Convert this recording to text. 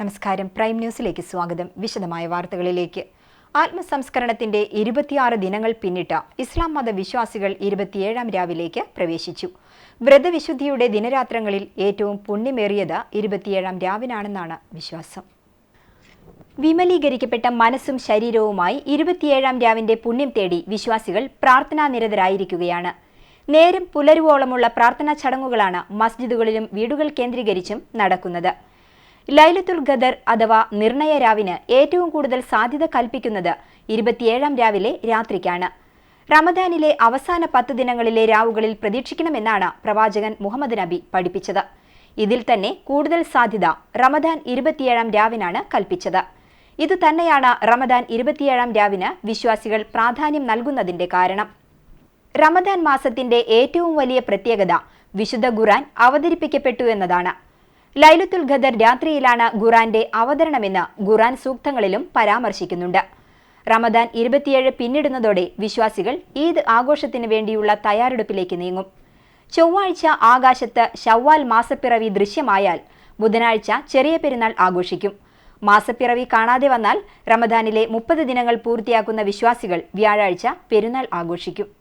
നമസ്കാരം. പ്രൈം ന്യൂസിലേക്ക് സ്വാഗതം. വിശദമായ വാർത്തകളിലേക്ക്. ആത്മസംസ്കരണത്തിന്റെ ഇരുപത്തിയാറ് ദിനങ്ങൾ പിന്നിട്ട ഇസ്ലാം മത വിശ്വാസികൾ ഇരുപത്തിയേഴാം രാവിലേക്ക് പ്രവേശിച്ചു. വ്രതവിശുദ്ധിയുടെ ദിനരാത്രങ്ങളിൽ ഏറ്റവും പുണ്യമേറിയത് ഇരുപത്തിയേഴാം രാവിനാണെന്നാണ് വിശ്വാസം. വിമലീകരിക്കപ്പെട്ട മനസ്സും ശരീരവുമായി ഇരുപത്തിയേഴാം രാവിന്റെ പുണ്യം തേടി വിശ്വാസികൾ പ്രാർത്ഥനാനിരതരായിരിക്കുകയാണ് നേരം പുലരുവോളമുള്ള പ്രാർത്ഥനാ ചടങ്ങുകളാണ് മസ്ജിദുകളിലും വീടുകൾ കേന്ദ്രീകരിച്ചും നടക്കുന്നത്. ലൈലത്തുൽ ഖദർ അഥവാ നിർണയ രാവിന് ഏറ്റവും കൂടുതൽ സാധ്യത കൽപ്പിക്കുന്നത് ഇരുപത്തിയേഴാം രാവിലെ രാത്രിക്കാണ്. റമദാനിലെ അവസാന പത്ത് ദിനങ്ങളിലെ രാവുകളിൽ പ്രതീക്ഷിക്കണമെന്നാണ് പ്രവാചകൻ മുഹമ്മദ് നബി പഠിപ്പിച്ചത്. ഇതിൽ തന്നെ കൂടുതൽ സാധ്യത റമദാൻ ഇരുപത്തിയേഴാം രാവിനാണ് കൽപ്പിച്ചത്. ഇത് തന്നെയാണ് റമദാൻ ഇരുപത്തിയേഴാം രാവിന് വിശ്വാസികൾ പ്രാധാന്യം നൽകുന്നതിന്റെ കാരണം. റമദാൻ മാസത്തിന്റെ ഏറ്റവും വലിയ പ്രത്യേകത വിശുദ്ധ ഖുറാൻ അവതരിപ്പിക്കപ്പെട്ടു എന്നതാണ്. ലൈലത്തുൽ ഖദർ രാത്രിയിലാണ് ഖുറാന്റെ അവതരണമെന്ന് ഖുറാൻ സൂക്തങ്ങളിലും പരാമർശിക്കുന്നുണ്ട്. റമദാൻ ഇരുപത്തിയേഴ് പിന്നിടുന്നതോടെ വിശ്വാസികൾ ഈദ് ആഘോഷത്തിന് വേണ്ടിയുള്ള തയ്യാറെടുപ്പിലേക്ക് നീങ്ങും. ചൊവ്വാഴ്ച ആകാശത്ത് ഷവ്വാൽ മാസപ്പിറവി ദൃശ്യമായാൽ ബുധനാഴ്ച ചെറിയ പെരുന്നാൾ ആഘോഷിക്കും. മാസപ്പിറവി കാണാതെ വന്നാൽ റമദാനിലെ മുപ്പത് ദിനങ്ങൾ പൂർത്തിയാക്കുന്ന വിശ്വാസികൾ വ്യാഴാഴ്ച പെരുന്നാൾ ആഘോഷിക്കും.